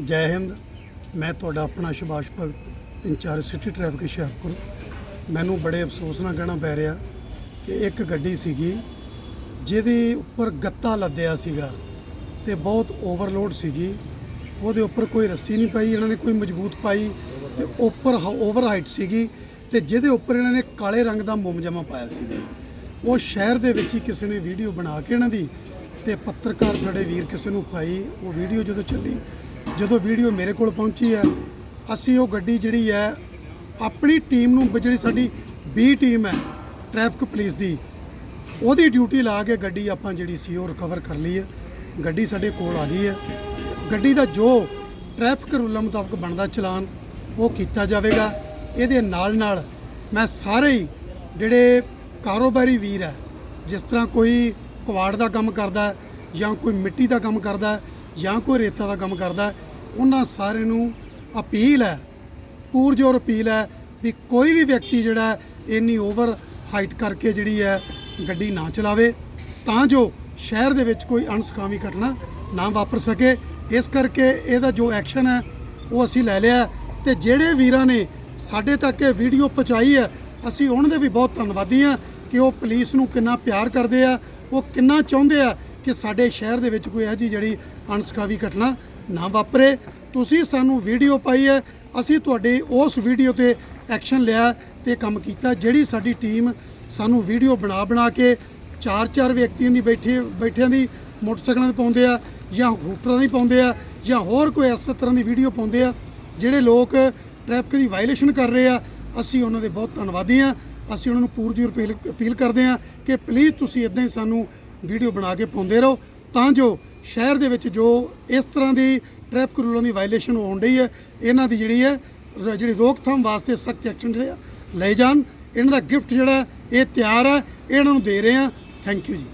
ਜੈ ਹਿੰਦ। ਮੈਂ ਤੁਹਾਡਾ ਆਪਣਾ Subhash Bhagat, incharge city traffic Hoshiarpur. ਮੈਨੂੰ ਬੜੇ ਅਫਸੋਸ ਨਾਲ ਕਹਿਣਾ ਪੈ ਰਿਹਾ ਕਿ ਇੱਕ ਗੱਡੀ ਸੀਗੀ, ਜਿਹਦੇ ਉੱਪਰ ਗੱਤਾ ਲੱਦਿਆ ਸੀਗਾ ਤੇ ਬਹੁਤ ਓਵਰਲੋਡ ਸੀਗੀ। ਉਹਦੇ ਉੱਪਰ ਕੋਈ ਰੱਸੀ ਨਹੀਂ ਪਾਈ, ਇਹਨਾਂ ਨੇ ਕੋਈ ਮਜ਼ਬੂਤ ਪਾਈ ਤੇ ਉੱਪਰ ਓਵਰ ਹਾਈਟ ਸੀਗੀ ਤੇ ਜਿਹਦੇ ਉੱਪਰ ਇਹਨਾਂ ਨੇ ਕਾਲੇ ਰੰਗ ਦਾ ਮੁਮਜਮਾ ਪਾਇਆ ਸੀਗਾ। ਉਹ ਸ਼ਹਿਰ ਦੇ ਵਿੱਚ ਹੀ ਕਿਸੇ ਨੇ ਵੀਡੀਓ ਬਣਾ ਕੇ ਇਹਨਾਂ ਦੀ ਤੇ ਪੱਤਰਕਾਰ ਸਾਡੇ ਵੀਰ ਕਿਸੇ ਨੂੰ ਪਾਈ, ਉਹ ਵੀਡੀਓ ਜਦੋਂ ਚੱਲੀ ਜਦੋਂ ਵੀਡੀਓ ਮੇਰੇ ਕੋਲ ਪਹੁੰਚੀ ਹੈ, ਅਸੀਂ ਉਹ ਗੱਡੀ ਜਿਹੜੀ ਹੈ, ਆਪਣੀ ਟੀਮ ਨੂੰ ਜਿਹੜੀ ਸਾਡੀ ਬੀ ਟੀਮ ਹੈ ਟ੍ਰੈਫਿਕ ਪੁਲਿਸ ਦੀ, ਉਹਦੀ ਡਿਊਟੀ ਲਾ ਕੇ ਗੱਡੀ ਆਪਾਂ ਜਿਹੜੀ ਸੀ ਉਹ ਰਿਕਵਰ ਕਰ ਲਈ ਹੈ। ਗੱਡੀ ਸਾਡੇ ਕੋਲ ਆ ਗਈ ਹੈ। ਗੱਡੀ ਦਾ ਜੋ ਟ੍ਰੈਫਿਕ ਰੂਲਾਂ ਮੁਤਾਬਕ ਬਣਦਾ ਚਲਾਨ, ਉਹ ਕੀਤਾ ਜਾਵੇਗਾ। ਇਹਦੇ ਨਾਲ ਨਾਲ ਮੈਂ ਸਾਰੇ ਹੀ ਜਿਹੜੇ ਕਾਰੋਬਾਰੀ ਵੀਰ ਹੈ, ਜਿਸ ਤਰ੍ਹਾਂ ਕੋਈ ਕਵਾੜ ਦਾ ਕੰਮ ਕਰਦਾ ਜਾਂ ਕੋਈ ਮਿੱਟੀ ਦਾ ਕੰਮ ਕਰਦਾ ਜਾਂ ਕੋਈ ਰੇਤਾ ਦਾ ਕੰਮ ਕਰਦਾ ਉਹਨਾਂ ਸਾਰਿਆਂ ਨੂੰ ਅਪੀਲ ਹੈ, ਪੂਰਜੋਰ ਅਪੀਲ ਹੈ ਵੀ ਕੋਈ ਵੀ ਵਿਅਕਤੀ ਜਿਹੜਾ ਇੰਨੀ ਓਵਰ ਹਾਈਟ ਕਰਕੇ ਜਿਹੜੀ ਹੈ ਗੱਡੀ ਨਾ ਚਲਾਵੇ, ਤਾਂ ਜੋ ਸ਼ਹਿਰ ਦੇ ਵਿੱਚ ਕੋਈ ਅਣਸਕਾਮੀ ਘਟਨਾ ਨਾ ਵਾਪਰ ਸਕੇ। ਇਸ ਕਰਕੇ ਇਹਦਾ ਜੋ ਐਕਸ਼ਨ ਹੈ, ਉਹ ਅਸੀਂ ਲੈ ਲਿਆ ਹੈ ਤੇ ਜਿਹੜੇ ਵੀਰਾਂ ਨੇ ਸਾਡੇ ਤੱਕ ਇਹ ਵੀਡੀਓ ਪਹੁੰਚਾਈ ਹੈ, ਅਸੀਂ ਉਹਨਾਂ ਦੇ ਵੀ ਬਹੁਤ ਧੰਨਵਾਦੀ ਹਾਂ ਕਿ ਉਹ ਪੁਲਿਸ ਨੂੰ ਕਿੰਨਾ ਪਿਆਰ ਕਰਦੇ ਆ, ਉਹ ਕਿੰਨਾ ਚਾਹੁੰਦੇ ਆ ਕਿ ਸਾਡੇ ਸ਼ਹਿਰ ਦੇ ਵਿੱਚ ਕੋਈ ਇਹੋ ਜਿਹੀ ਜਿਹੜੀ ਅਣਸਕਾਵੀ ਘਟਨਾ ਨਾ ਵਾਪਰੇ। ਤੁਸੀਂ ਸਾਨੂੰ ਵੀਡੀਓ ਪਾਈ ਹੈ, ਅਸੀਂ ਤੁਹਾਡੇ ਉਸ ਵੀਡੀਓ ਤੇ ਐਕਸ਼ਨ ਲਿਆ ਤੇ ਕੰਮ ਕੀਤਾ, ਜਿਹੜੀ ਸਾਡੀ ਟੀਮ ਸਾਨੂੰ ਵੀਡੀਓ ਬਣਾ ਬਣਾ ਕੇ ਚਾਰ ਚਾਰ ਵਿਅਕਤੀਆਂ ਦੀ ਬੈਠੇ, ਬੈਠਿਆਂ ਦੀ ਮੋਟਰਸਾਈਕਲਾਂ ਤੇ ਪਾਉਂਦੇ ਆ, ਜਾਂ ਹੂਟਰਾਂ ਦੀ ਪਾਉਂਦੇ ਆ, ਜਾਂ ਹੋਰ ਕੋਈ ਇਸ ਤਰ੍ਹਾਂ ਦੀ ਵੀਡੀਓ ਪਾਉਂਦੇ ਆ, ਜਿਹੜੇ ਲੋਕ ਟ੍ਰੈਫਿਕ ਦੀ ਵਾਇਲੇਸ਼ਨ ਕਰ ਰਹੇ ਆ, ਅਸੀਂ ਉਹਨਾਂ ਦੇ ਬਹੁਤ ਧੰਨਵਾਦੀ ਆ। ਅਸੀਂ ਉਹਨਾਂ ਨੂੰ ਪੂਰਜੀ ਅਪੀਲ ਅਪੀਲ ਕਰਦੇ ਆ ਕਿ ਪਲੀਜ਼ ਤੁਸੀਂ ਇਦਾਂ ਹੀ ਸਾਨੂੰ ਵੀਡੀਓ ਬਣਾ ਕੇ ਪਾਉਂਦੇ ਰਹੋ, ਤਾਂ ਜੋ ਸ਼ਹਿਰ ਦੇ ਵਿੱਚ ਜੋ ਇਸ ਤਰ੍ਹਾਂ ਦੀ ਟ੍ਰੈਫਿਕ ਰੂਲਾਂ ਦੀ ਵਾਇਲੇਸ਼ਨ ਹੋਣ ਰਹੀ ਹੈ, ਇਹਨਾਂ ਦੀ ਜਿਹੜੀ ਹੈ ਜਿਹੜੀ ਰੋਕਥਾਮ ਵਾਸਤੇ ਸਖਤ ਐਕਸ਼ਨ ਜਿਹੜੇ ਲਏ ਜਾਣ। ਇਹਨਾਂ ਦਾ ਗਿਫਟ ਜਿਹੜਾ, ਇਹ ਤਿਆਰ ਹੈ, ਇਹਨਾਂ ਨੂੰ ਦੇ ਰਹੇ ਆ ਥੈਂਕ ਯੂ ਜੀ।